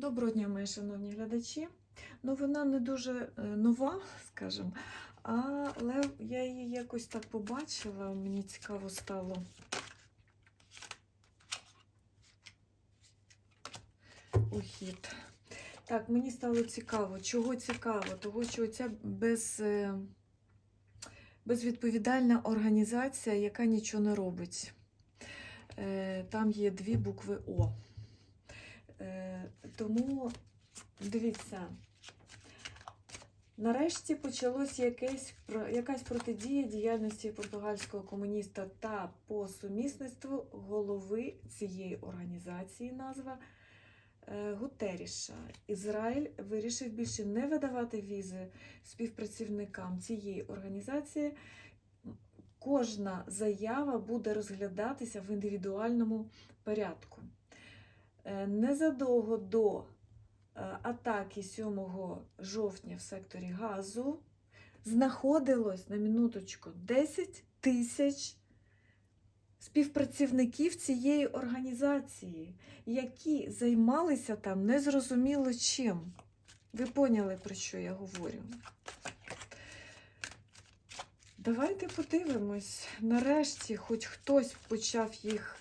Доброго дня, мої шановні глядачі. Новина не дуже е, нова, скажімо, але я її якось так побачила, мені цікаво стало. Ухід. Так, мені стало цікаво. Чого цікаво? Того, що ця без, е, безвідповідальна організація, яка нічого не робить. Е, Там є дві букви О. Тому дивіться, нарешті почалось якесь, якась протидія діяльності португальського комуніста та по сумісництву голови цієї організації назва е, Гутеріша. Ізраїль вирішив більше не видавати візи співпрацівникам цієї організації. Кожна заява буде розглядатися в індивідуальному порядку. Е, Незадовго до е, атаки 7 жовтня в секторі газу знаходилось на минуточку 10 тисяч співпрацівників цієї організації, які займалися там незрозуміло чим. Ви поняли, про що я говорю? Давайте подивимось. Нарешті, хоч хтось почав їх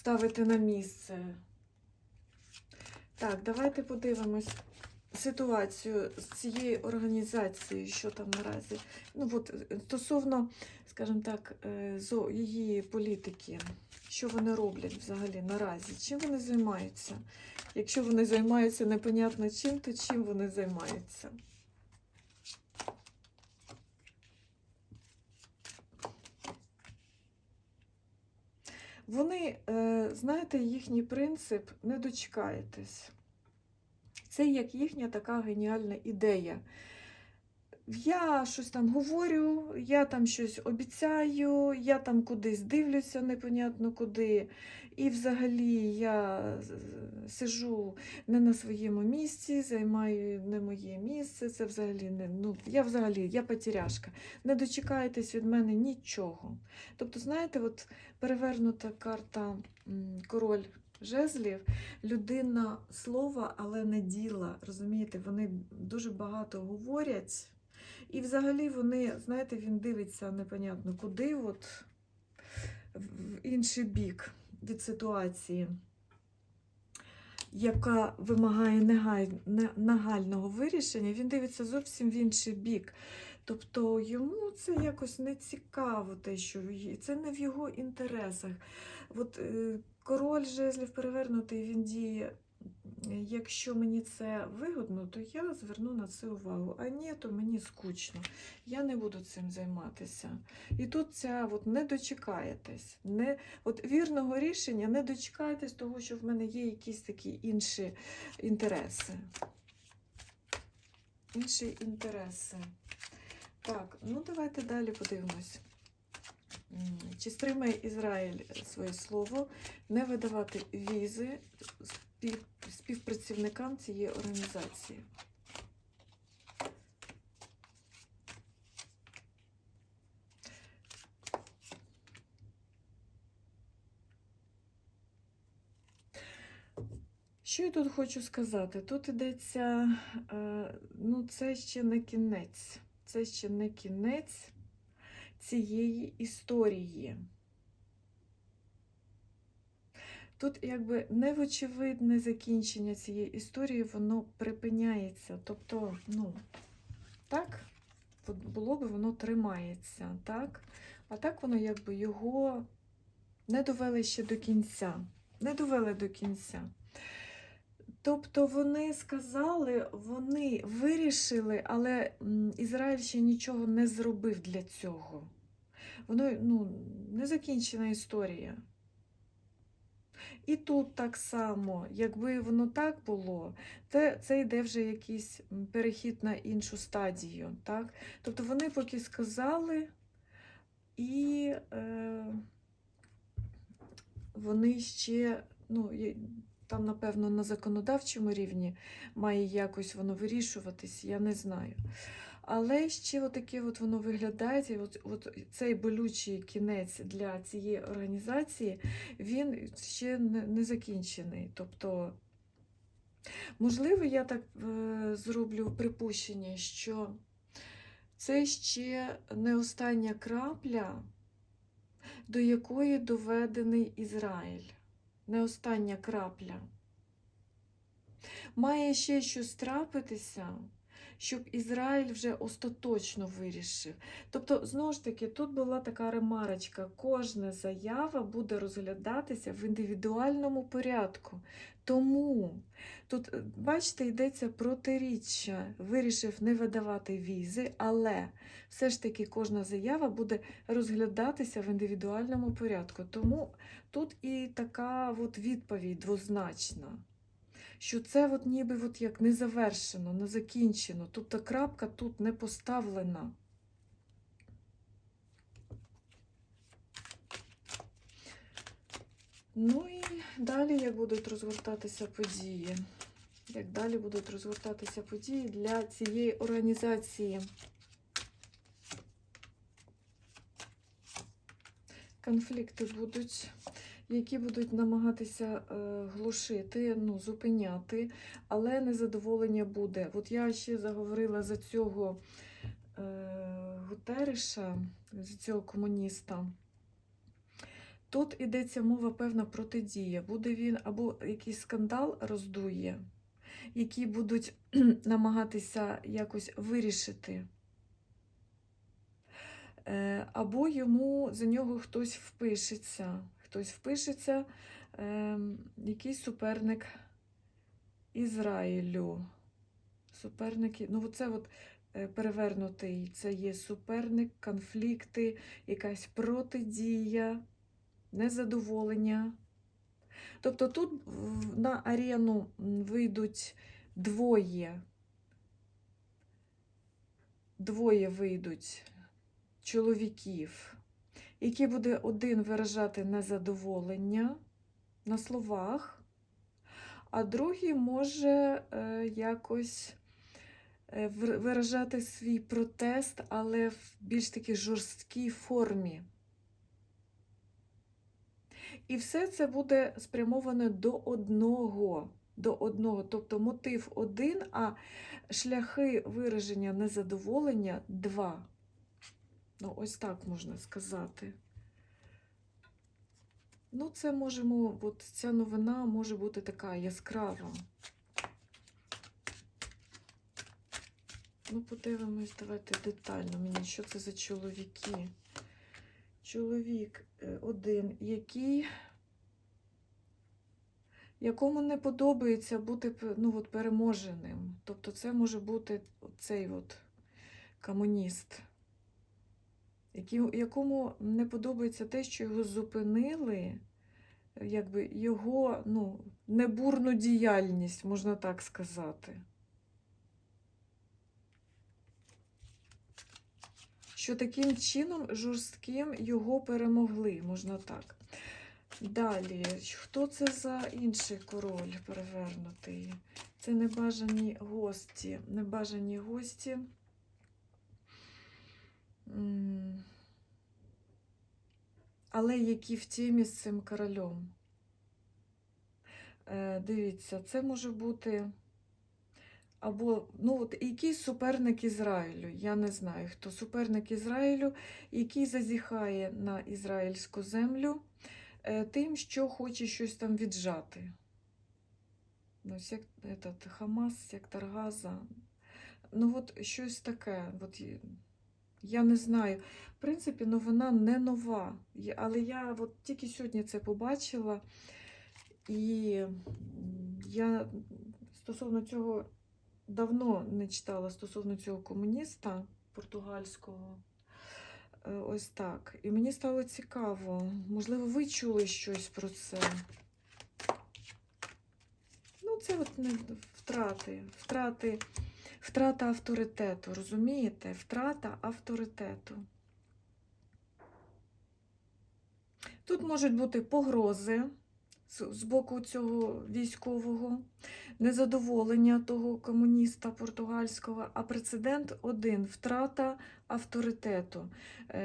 ставити на місце. Так, давайте подивимось ситуацію з цією організацією, що там наразі. Ну, от, е, стосовно, скажімо так, е, її політики, що вони роблять взагалі наразі, чим вони займаються? Якщо вони займаються непонятно чим, то чим вони займаються? Вони, е, знаєте, їхній принцип не дочекаєтесь. Це як їхня така геніальна ідея. Я щось там говорю, я там щось обіцяю, я там кудись дивлюся, непонятно куди. І взагалі я сижу не на своєму місці, займаю не моє місце. Це взагалі не. Ну, я взагалі я потеряшка. Не дочекаєтесь від мене нічого. Тобто, знаєте, от перевернута карта король жезлів, людина слова, але не діла. Розумієте, вони дуже багато говорять. І взагалі вони, знаєте, він дивиться непонятно куди, от в інший бік від ситуації, яка вимагає нагального вирішення, він дивиться зовсім в інший бік. Тобто йому це якось не цікаво, те, що це не в його інтересах. От е, король жезлів перевернутий, він діє. Якщо мені це вигодно, то я зверну на це увагу. А ні, то мені скучно. Я не буду цим займатися. І тут ця от не дочекаєтесь. Не, от вірного рішення не дочекаєтесь того, що в мене є якісь такі інші інтереси. Інші інтереси. Так, ну давайте далі подивимось. Чи стримає Ізраїль своє слово не видавати візи співпрацівникам цієї організації? Що я тут хочу сказати? Тут йдеться, е, ну, це ще не кінець. Це ще не кінець цієї історії. Тут якби невочевидне закінчення цієї історії, воно припиняється. Тобто, ну, так, було би воно тримається, так? А так воно якби його не довели ще до кінця. Не довели до кінця. Тобто вони сказали, вони вирішили, але Ізраїль ще нічого не зробив для цього. Воно ну, не закінчена історія. І тут так само, якби воно так було, це, це йде вже якийсь перехід на іншу стадію. Так? Тобто вони поки сказали, і е, вони ще, ну, там, напевно, на законодавчому рівні має якось воно вирішуватись, я не знаю. Але ще отаке от воно виглядає, і от, от цей болючий кінець для цієї організації, він ще не, закінчений. Тобто, можливо, я так е, зроблю припущення, що це ще не остання крапля, до якої доведений Ізраїль. Не остання крапля. Має ще щось трапитися, щоб Ізраїль вже остаточно вирішив. Тобто, знову ж таки, тут була така ремарочка: кожна заява буде розглядатися в індивідуальному порядку. Тому тут, е, бачите, йдеться протиріччя. Вирішив не видавати візи, але все ж таки кожна заява буде розглядатися в індивідуальному порядку. Тому тут і така от відповідь двозначна що це от ніби от як не завершено, не закінчено. Тобто крапка тут не поставлена. Ну і далі як будуть розгортатися події. Як далі будуть розгортатися події для цієї організації. Конфлікти будуть які будуть намагатися е, глушити, ну, зупиняти, але незадоволення буде. От я ще заговорила за цього е, Гутериша, за цього комуніста. Тут йдеться мова певна протидія. Буде він або якийсь скандал роздує, які будуть намагатися якось вирішити. Е, або йому за нього хтось впишеться хтось впишеться, е, якийсь суперник Ізраїлю. Суперники, ну це от е, перевернутий, це є суперник, конфлікти, якась протидія, незадоволення. Тобто тут на арену вийдуть двоє, двоє вийдуть чоловіків який буде один виражати незадоволення на словах, а другий може е, якось е, виражати свій протест, але в більш такій жорсткій формі. І все це буде спрямоване до одного. До одного, тобто мотив один, а шляхи вираження незадоволення два. Ну, ось так можна сказати. Ну, це можемо, от ця новина може бути така яскрава. Ну, подивимось, давайте детально мені, що це за чоловіки. Чоловік е, один, який, якому не подобається бути ну, от, переможеним. Тобто це може бути цей от комуніст якому не подобається те, що його зупинили, якби його ну, небурну діяльність, можна так сказати. Що таким чином жорстким його перемогли, можна так. Далі, хто це за інший король перевернутий? Це небажані гості. Небажані гості. Але які в темі з цим королем. Е, дивіться, це може бути або ну, от, якийсь суперник Ізраїлю. Я не знаю, хто суперник Ізраїлю, який зазіхає на ізраїльську землю е, тим, що хоче щось там віджати. Ну, сек, этот, Хамас, сектор Газа. Ну, от щось таке. От, я не знаю. В принципі, новина не нова. Але я от тільки сьогодні це побачила. І я стосовно цього давно не читала стосовно цього комуніста португальського. Е, ось так. І мені стало цікаво. Можливо, ви чули щось про це. Ну, це от втрати. Втрати. Втрата авторитету, розумієте? Втрата авторитету. Тут можуть бути погрози з, боку цього військового, незадоволення того комуніста португальського, а прецедент один втрата авторитету, е,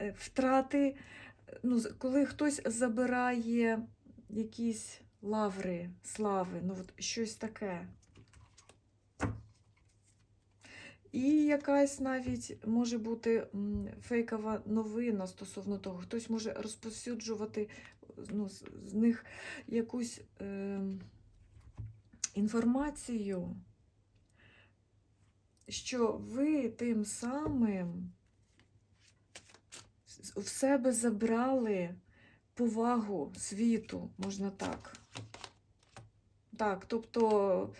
е, втрати, ну, коли хтось забирає якісь лаври, слави, ну от щось таке. І якась навіть може бути фейкова новина стосовно того, хтось може розповсюджувати ну, з, них якусь е, інформацію, що ви тим самим в себе забрали повагу світу, можна так. Так, тобто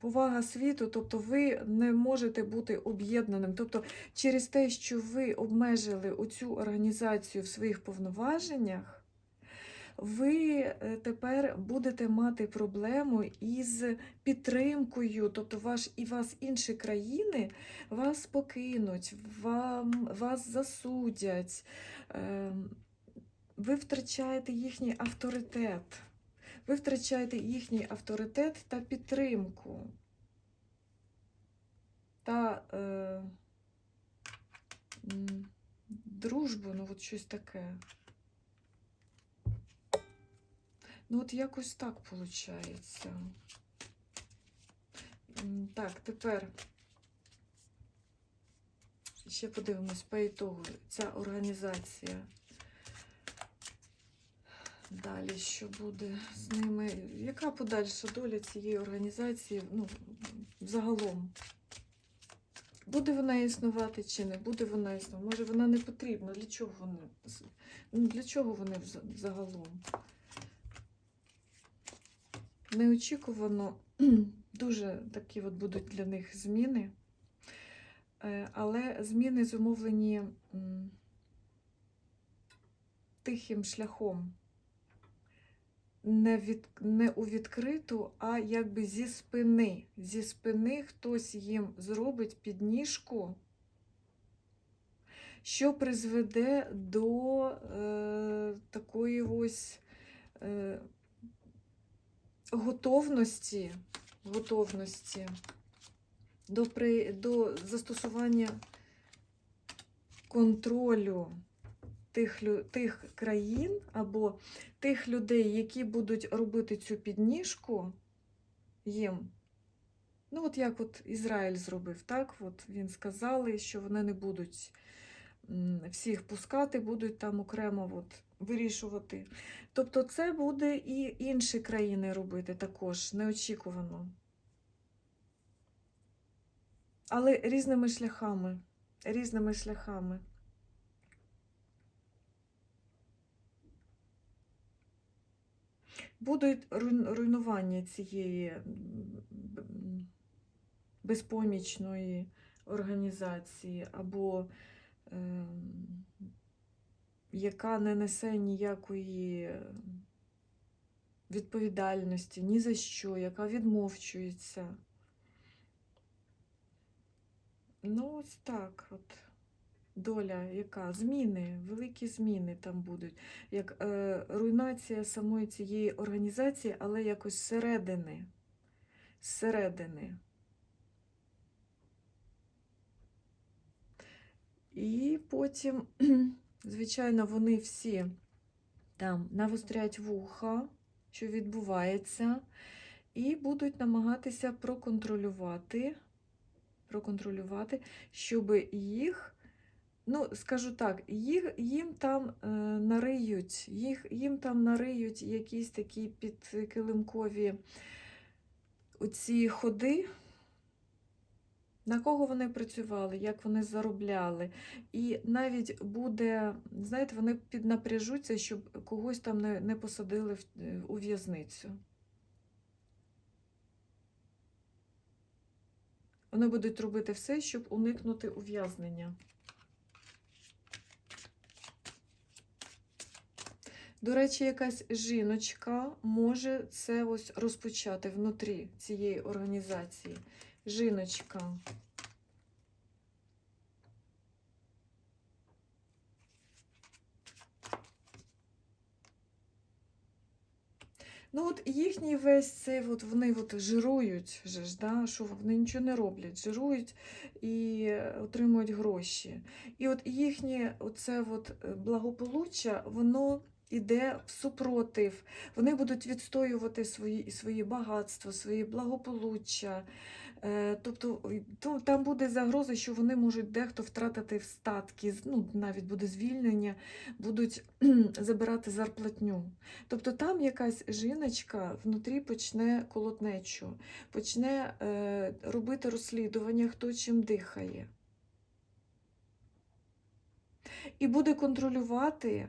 повага світу, тобто ви не можете бути об'єднаним. Тобто, через те, що ви обмежили оцю організацію в своїх повноваженнях, ви е, тепер будете мати проблему із підтримкою, тобто ваш і вас інші країни вас покинуть, вам, вас засудять, ем, ви втрачаєте їхній авторитет. Ви втрачаєте їхній авторитет та підтримку. Та е, дружбу, ну от щось таке. Ну, от якось так виходить. Так, тепер ще подивимось по ітогу. Ця організація. Далі що буде з ними? Яка подальша доля цієї організації? Ну, загалом? Буде вона існувати чи не буде вона існувати? Може, вона не потрібна? Для чого вони? Ну, для чого вони загалом? Неочікувано дуже такі от будуть для них зміни. Е, Але зміни зумовлені тихим шляхом. Не, від, не у відкриту, а якби зі спини. Зі спини хтось їм зробить підніжку, що призведе до е, такої ось е, готовності, готовності до, при, до застосування контролю тих, тих країн або тих людей, які будуть робити цю підніжку їм. Ну, от як от Ізраїль зробив, так? От він сказали, що вони не будуть всіх пускати, будуть там окремо от вирішувати. Тобто це буде і інші країни робити також, неочікувано. Але різними шляхами. Різними шляхами. Будуть руйнування цієї безпомічної організації, або ем, яка не несе ніякої відповідальності ні за що, яка відмовчується. Ну, ось так от. Доля, яка? Зміни, великі зміни там будуть. Як е, руйнація самої цієї організації, але якось зсередини. Зсередини. І потім, звичайно, вони всі там навострять вуха, що відбувається, і будуть намагатися проконтролювати, проконтролювати, щоб їх, ну, скажу так, їх, їм там е, нариють, їх, їм там нариють якісь такі підкилимкові оці ходи. На кого вони працювали, як вони заробляли. І навіть буде, знаєте, вони піднапряжуться, щоб когось там не, не посадили в, у в'язницю. Вони будуть робити все, щоб уникнути ув'язнення. До речі, якась жіночка може це ось розпочати внутрі цієї організації. Жіночка. Ну, от їхній весь цей, от вони от жирують, же ж, да, що вони нічого не роблять, жирують і отримують гроші. І от їхнє оце от е, благополуччя, воно іде в супротив. Вони будуть відстоювати свої, свої багатства, свої благополуччя. Е, Тобто то- там буде загроза, що вони можуть дехто втратити статки, ну, навіть буде звільнення, будуть забирати зарплатню. Тобто там якась жіночка внутрі почне колотнечу, почне е, робити розслідування, хто чим дихає. І буде контролювати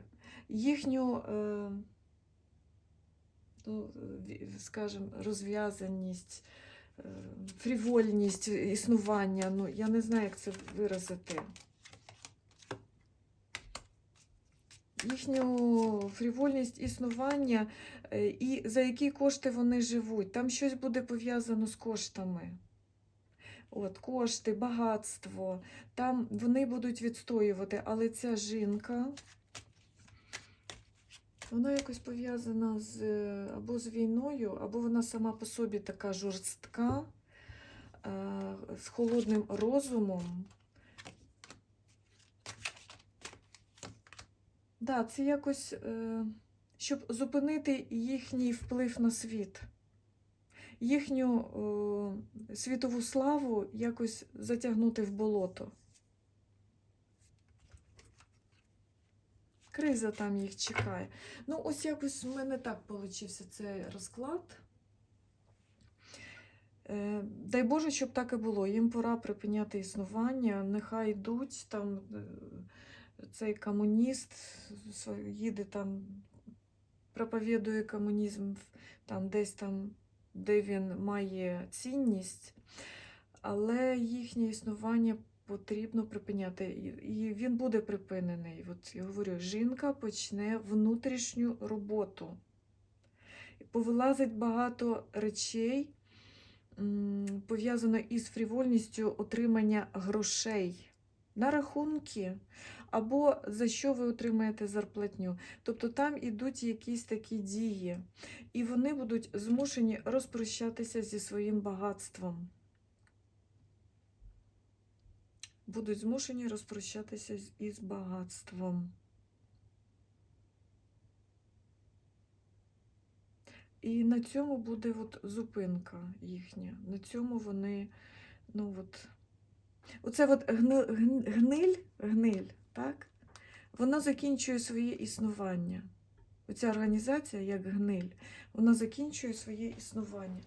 їхню, е, ну, скажімо, розв'язаність, е, фрівольність існування. Ну, я не знаю, як це виразити. Їхню фрівольність існування е, і за які кошти вони живуть. Там щось буде пов'язано з коштами. От, кошти, багатство. Там вони будуть відстоювати, але ця жінка, вона якось пов'язана з, е, або з війною, або вона сама по собі така жорстка, е, з холодним розумом. Да, це якось, е, щоб зупинити їхній вплив на світ, їхню світову славу якось затягнути в болото. Криза там їх чекає. Ну, ось якось в мене так получився цей розклад. Е, Дай Боже, щоб так і було. Їм пора припиняти існування, нехай йдуть там. е, Цей комуніст їде там, проповідує комунізм там десь там, де він має цінність, але їхнє існування потрібно припиняти. І- він буде припинений. От я говорю, жінка почне внутрішню роботу. Повилазить багато речей, пов'язано із фрівольністю отримання грошей на рахунки, або за що ви отримаєте зарплатню. Тобто там ідуть якісь такі дії, і вони будуть змушені розпрощатися зі своїм багатством. Будуть змушені розпрощатися із багатством. І на цьому буде от зупинка їхня. На цьому вони, ну от, оце от гни- гниль, гниль, так? Вона закінчує своє існування. Оця організація, як гниль, вона закінчує своє існування.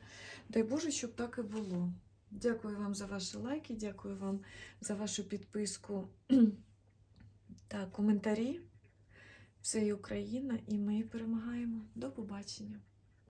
Дай Боже, щоб так і було. Дякую вам за ваші лайки, дякую вам за вашу підписку та коментарі. Це є Україна, і ми перемагаємо. До побачення!